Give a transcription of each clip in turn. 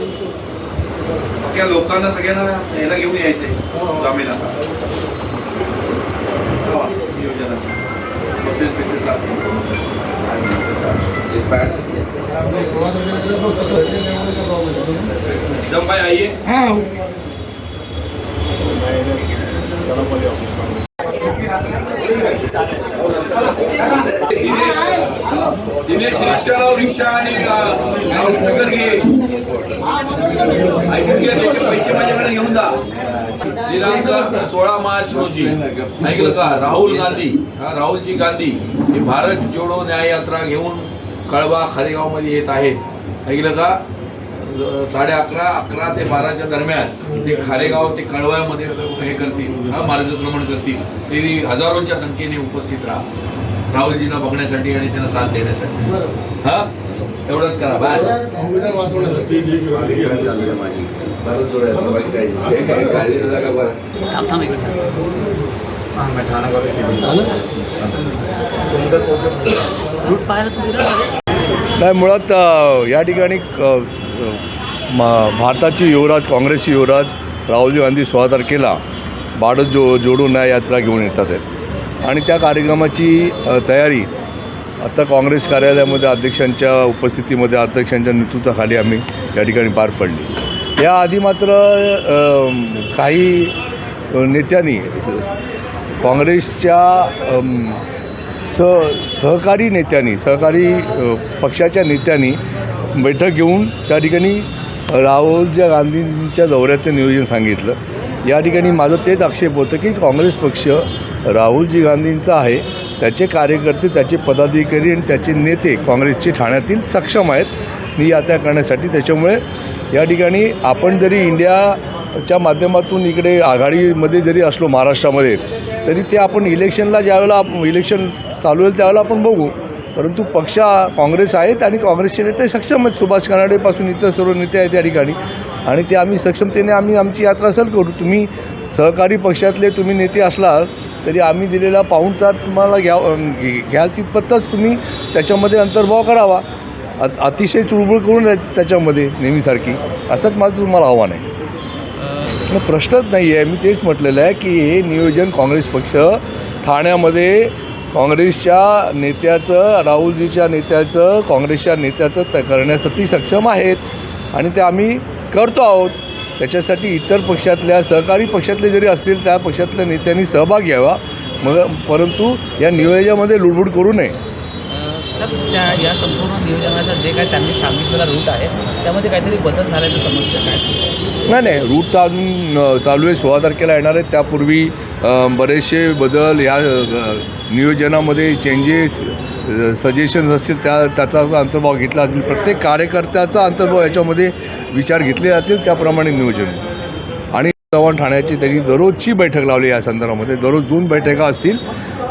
अख्ख्या लोकांना सगळ्यांना याला घेऊन यायचंय? जामीला नियोजनाचं बसेस बिसेस जब भाई आइए दिनेश दिनेश रिक्षाला रिक्षा आणि घे ऐकून घे त्याचे पैसे माझ्याकडे घेऊन जा. दिनांक सोळा मार्च रोजी. ऐकलं का? राहुल गांधी. हा राहुलजी गांधी हे भारत जोडो न्याय यात्रा घेऊन कळवा खारेगावमध्ये येत आहेत. ऐकलं का? साडे अकरा अकरा ते बाराच्या दरम्यान ते खारेगाव ते कळव्यामध्ये हे करतील हा मार्गक्रमण करतील. ते हजारोंच्या संख्येने उपस्थित राहा. राहुलजींना बघण्यासाठी आणि त्यांना साथ देण्यासाठी. हा? एवढंच करा बस. काळजी नका नाही मुळात या ठिकाणी भारताची युवराज काँग्रेसची युवराज राहुलजी गांधी सोळा तारखेला भारत जो जोडून या यात्रा घेऊन येतात आहेत. आणि त्या कार्यक्रमाची तयारी आता काँग्रेस कार्यालयामध्ये अध्यक्षांच्या उपस्थितीमध्ये अध्यक्षांच्या नेतृत्वाखाली आम्ही या ठिकाणी पार पडली. याआधी मात्र काही नेत्यांनी काँग्रेसच्या स सहकारी नेत्यांनी सहकारी पक्षाच्या नेत्यांनी बैठक घेऊन त्या ठिकाणी राहुलच्या गांधींच्या दौऱ्याचं नियोजन सांगितलं. या ठिकाणी माझं तेच आक्षेप होतं की काँग्रेस पक्ष राहुलजी गांधींचा आहे त्याचे कार्यकर्ते त्याचे पदाधिकारी आणि त्याचे नेते काँग्रेसचे ठाण्यातील सक्षम आहेत. मी यात्रा करण्यासाठी त्याच्यामुळे या ठिकाणी आपण जरी इंडियाच्या माध्यमातून इकडे आघाडीमध्ये जरी असलो महाराष्ट्रामध्ये तरी ते आपण इलेक्शनला ज्यावेळेला आप- इलेक्शन चालू होईल त्यावेळेला आपण बघू. परंतु पक्ष काँग्रेस आहेत आणि काँग्रेसचे नेते सक्षम आहेत. सुभाष कानाडेपासून इतर सर्व नेते आहेत या ठिकाणी. आणि ते आम्ही सक्षमतेने आम्ही आमची यात्रा असेल करू. तुम्ही सहकारी पक्षातले तुम्ही नेते असलाल तरी आम्ही दिलेला पाऊणचार तुम्हाला घ्या घ्याल तितपतच तुम्ही त्याच्यामध्ये अंतर्भाव करावा. अत अतिशय चुळबुळ करून त्याच्यामध्ये नेहमीसारखी. असंच माझं तुम्हाला आव्हान आहे. प्रश्नच नाही आहे मी तेच म्हटलेलं आहे की हे नियोजन काँग्रेस पक्ष ठाण्यामध्ये काँग्रेसच्या नेत्याचं राहुलजीच्या नेत्याचं काँग्रेसच्या नेत्याचं त करण्यासाठी सक्षम आहेत. आणि ते आम्ही करतो आहोत. त्याच्यासाठी इतर पक्षातल्या सहकारी पक्षातले जरी असतील त्या पक्षातल्या नेत्यांनी सहभाग घ्यावा. मग परंतु या नियोजनामध्ये लुडबुड करू नये. सर त्या या संपूर्ण नियोजनाचा जे काय त्यांनी सांगितलेला रूट आहे त्यामध्ये काहीतरी बदल झाल्याचं समजतं काय? नाही नाही रूट तर अजून चालू आहे. सोळा तारखेला येणार आहेत त्यापूर्वी बरेचसे बदल या नियोजनामध्ये चेंजेस सजेशन्स असतील त्या त्याचा अंतर्भाव घेतला असेल. प्रत्येक कार्यकर्त्याचा अंतर्भाव याच्यामध्ये विचार घेतले जातील. त्याप्रमाणे नियोजन. चव्हाण ठाण्याची त्यांनी दररोजची बैठक लावली या संदर्भामध्ये. दररोज दोन बैठका असतील.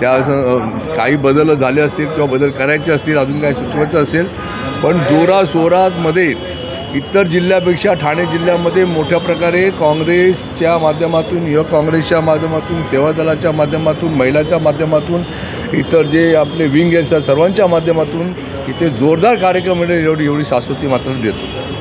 त्या स- काही बदल झाले असतील किंवा बदल करायचे असतील अजून काही सुचवायचं असेल. पण जोरा सोरामध्ये इतर जिल्ह्यापेक्षा ठाणे जिल्ह्यामध्ये मोठ्या प्रकारे काँग्रेसच्या माध्यमातून युवक काँग्रेसच्या माध्यमातून सेवा दलाच्या माध्यमातून महिलाच्या माध्यमातून इतर जे आपले विंग आहेत सर्वांच्या माध्यमातून इथे जोरदार कार्यक्रम म्हणजे एवढी एवढी शाश्वती मात्र देतो.